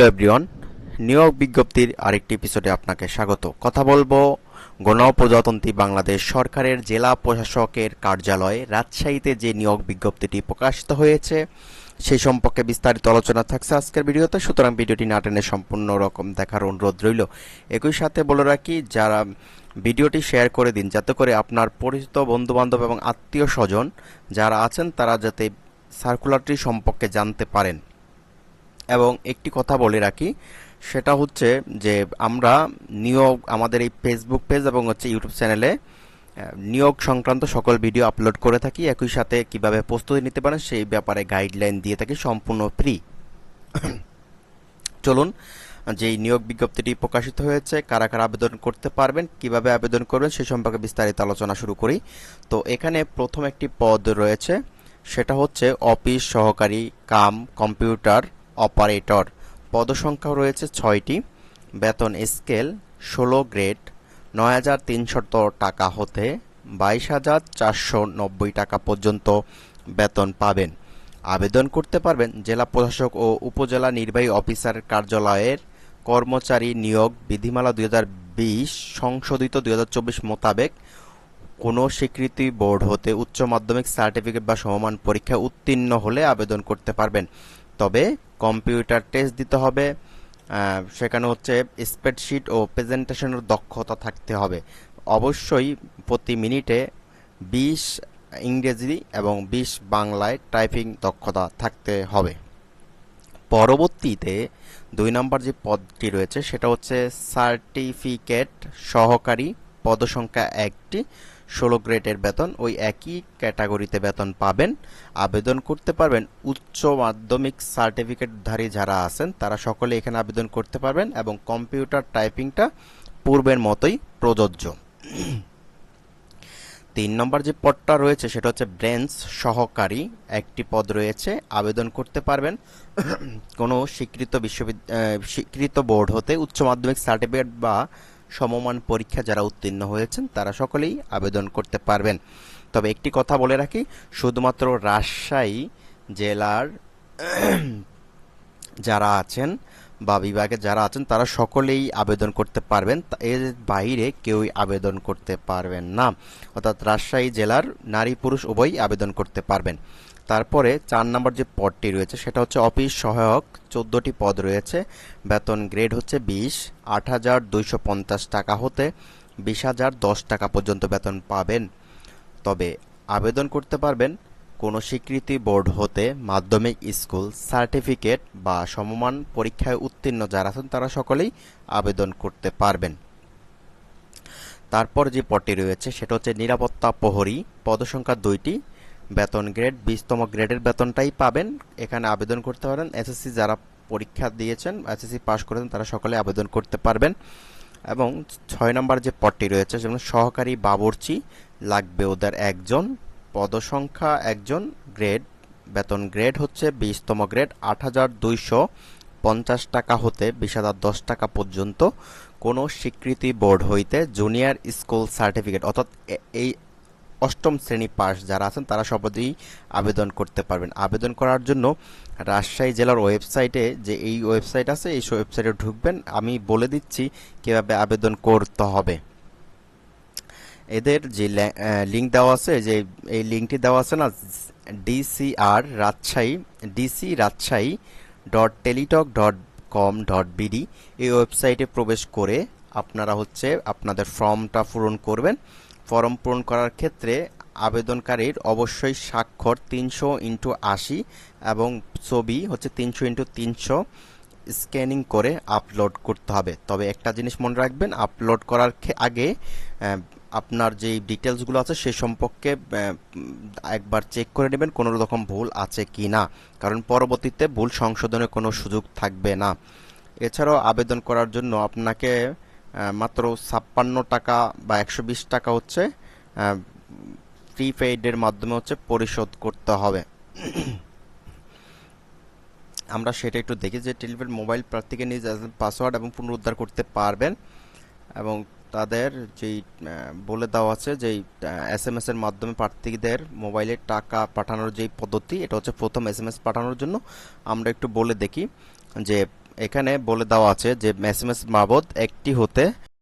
Hello everyone নিয়োগ বিজ্ঞপ্তির আরেকটি এপিসোডে আপনাকে স্বাগত। কথা বলব গণপ্রজাতন্ত্রী বাংলাদেশ সরকারের জেলা প্রশাসকের কার্যালয়ে রাজশাহীতে যে নিয়োগ বিজ্ঞপ্তিটি প্রকাশিত হয়েছে, সেই সম্পর্কে বিস্তারিত আলোচনা থাকছে আজকের ভিডিওতে। সুতরাং ভিডিওটি না টেনে সম্পূর্ণ রকম দেখার অনুরোধ রইল। একই সাথে বলে রাখি, যারা ভিডিওটি শেয়ার করে দিন, যাতে করে আপনার পরিচিত বন্ধুবান্ধব এবং আত্মীয় স্বজন যারা আছেন, তারা যাতে সার্কুলারটি সম্পর্কে জানতে পারেন। এবং একটি কথা বলে রাখি, সেটা হচ্ছে যে আমরা নিয়োগ, আমাদের এই ফেসবুক পেজ এবং হচ্ছে ইউটিউব চ্যানেলে নিয়োগ সংক্রান্ত সকল ভিডিও আপলোড করে থাকি। একই সাথে কীভাবে প্রস্তুতি নিতে পারেন সেই ব্যাপারে গাইডলাইন দিয়ে থাকি, সম্পূর্ণ ফ্রি চলুন, যেই নিয়োগ বিজ্ঞপ্তিটি প্রকাশিত হয়েছে, কারা কারা আবেদন করতে পারবেন, কীভাবে আবেদন করবেন, সে সম্পর্কে বিস্তারিত আলোচনা শুরু করি। তো এখানে প্রথম একটি পদ রয়েছে, সেটা হচ্ছে অফিস সহকারী, কাম, কম্পিউটার অপারেটর। পদসংখ্যা রয়েছে ছয়টি। বেতন স্কেল ষোলো গ্রেড, নয় হাজার তিনশত টাকা হতে বাইশ হাজার চারশো নব্বই টাকা পর্যন্ত বেতন পাবেন। আবেদন করতে পারবেন জেলা প্রশাসক ও উপজেলা নির্বাহী অফিসার কার্যালয়ের কর্মচারী নিয়োগ বিধিমালা দুই হাজার বিশ, সংশোধিত দুই হাজার চব্বিশ মোতাবেক কোনো স্বীকৃতি বোর্ড হতে উচ্চ মাধ্যমিক সার্টিফিকেট বা সমমান পরীক্ষায় উত্তীর্ণ হলে আবেদন করতে পারবেন। তবে কম্পিউটার টেস্ট দিতে হবে সেখানে হচ্ছে স্প্রেডশিট ও প্রেজেন্টেশনের দক্ষতা থাকতে হবে। অবশ্যই প্রতি মিনিটে বিশ ইংরেজি এবং বিশ বাংলায় টাইপিং দক্ষতা থাকতে হবে। পরবর্তীতে দুই নম্বর যে পদটি রয়েছে, সেটা হচ্ছে সার্টিফিকেট সহকারী পদসংখ্যা একটি ষোলো গ্রেডের বেতন, ওই একই ক্যাটাগরিতে বেতন পাবেন। আবেদন করতে পারবেন উচ্চ মাধ্যমিক সার্টিফিকেটধারী যারা আছেন, তারা সকলে এখানে আবেদন করতে পারবেন এবং কম্পিউটার টাইপিংটা পূর্বের মতোই প্রযোজ্য। তিন নম্বর যে পদটা রয়েছে, সেটা হচ্ছে ব্রেঞ্চ সহকারী একটি পদ রয়েছে। আবেদন করতে পারবেন কোনো স্বীকৃত বিশ্ববিদ্যালয় স্বীকৃত বোর্ড হতে উচ্চ মাধ্যমিক সার্টিফিকেট বা সমমান পরীক্ষা যারা উত্তীর্ণ হয়েছেন, তারা সকলেই আবেদন করতে পারবেন। তবে একটি কথা বলে রাখি, শুধুমাত্র রাজশাহী জেলার যারা আছেন বা বিভাগে যারা আছেন, তারা সকলেই আবেদন করতে পারবেন। এর বাইরে কেউই আবেদন করতে পারবেন না। অর্থাৎ রাজশাহী জেলার নারী পুরুষ উভয়ই আবেদন করতে পারবেন। তারপরে চার নম্বর যে পদটি রয়েছে, সেটা হচ্ছে অফিস সহায়ক, চোদ্দোটি পদ রয়েছে। বেতন গ্রেড হচ্ছে বিশ, আট হাজার দুইশো পঞ্চাশ টাকা হতে বিশ হাজার দশ টাকা পর্যন্ত বেতন পাবেন। তবে আবেদন করতে পারবেন কোনো স্বীকৃতি বোর্ড হতে মাধ্যমিক স্কুল সার্টিফিকেট বা সমমান পরীক্ষায় উত্তীর্ণ যারা আছেন, তারা সকলেই আবেদন করতে পারবেন। তারপর যে পদটি রয়েছে, সেটা হচ্ছে নিরাপত্তা প্রহরী পদসংখ্যা দুইটি। বেতন গ্রেড বিশতম গ্রেডের বেতনটাই পাবেন। এখানে আবেদন করতে পারেন। এসএসসি যারা পরীক্ষা দিয়েছেন এসএসসি পাশ করেছেন, তারা সকলে আবেদন করতে পারবেন। এবং ছয় নম্বর যে পদটি রয়েছে, যেমন সহকারী বাবুর্চি, লাগবে ওদের একজন। পদসংখ্যা একজন গ্রেড বেতন গ্রেড হচ্ছে বিশতম গ্রেড আট হাজার দুইশো পঞ্চাশ টাকা হতে বিশ হাজার দশ টাকা পর্যন্ত। কোনো স্বীকৃতি বোর্ড হইতে জুনিয়র স্কুল সার্টিফিকেট অর্থাৎ এই অষ্টম শ্রেণি পাস যারা আছেন, তারা সবাই আবেদন করতে পারবেন। আবেদন করার জন্য রাজশাহী জেলার ওয়েবসাইটে যে এই ওয়েবসাইট আছে, এই ওয়েবসাইটে ঢুকবেন। আমি বলে দিচ্ছি কীভাবে আবেদন করতে হবে। এদের যে লিঙ্ক দেওয়া আছে, যে এই লিঙ্কটি দেওয়া আছে না DCR Rajshahi DC Rajshahi dot Teletalk dot com dot BD এই ওয়েবসাইটে প্রবেশ করে আপনারা হচ্ছে আপনাদের ফর্মটা পূরণ করবেন। ফর্ম পূরণ করার ক্ষেত্রে আবেদনকারীর অবশ্যই স্বাক্ষর তিনশো ইন্টু আশি এবং ছবি হচ্ছে তিনশো ইন্টু তিনশো স্ক্যানিং করে আপলোড করতে হবে। তবে একটা জিনিস মনে রাখবেন, আপলোড করার আগে আপনার যেই ডিটেলসগুলো আছে সে সম্পর্কে একবার চেক করে নেবেন কোনো রকম ভুল আছে কি না। কারণ পরবর্তীতে ভুল সংশোধনের কোনো সুযোগ থাকবে না। এছাড়াও আবেদন করার জন্য আপনাকে মাত্র ছাপ্পান্ন টাকা বা একশো বিশ টাকা হচ্ছে প্রিপেইডের মাধ্যমে হচ্ছে পরিশোধ করতে হবে। আমরা সেটা একটু দেখি যে টেলিফোন মোবাইল প্রার্থীকে নিজ পাসওয়ার্ড এবং পুনরুদ্ধার করতে পারবেন এবং তাদের যেই বলে দেওয়া আছে যেই এস এম এস এর মাধ্যমে প্রার্থীদের মোবাইলে টাকা পাঠানোর যেই পদ্ধতি, এটা হচ্ছে প্রথম এস এম এস পাঠানোর জন্য। আমরা একটু বলে দেখি যে এখানে বলে দেওয়া আছে যে এস মাবদ একটি হতে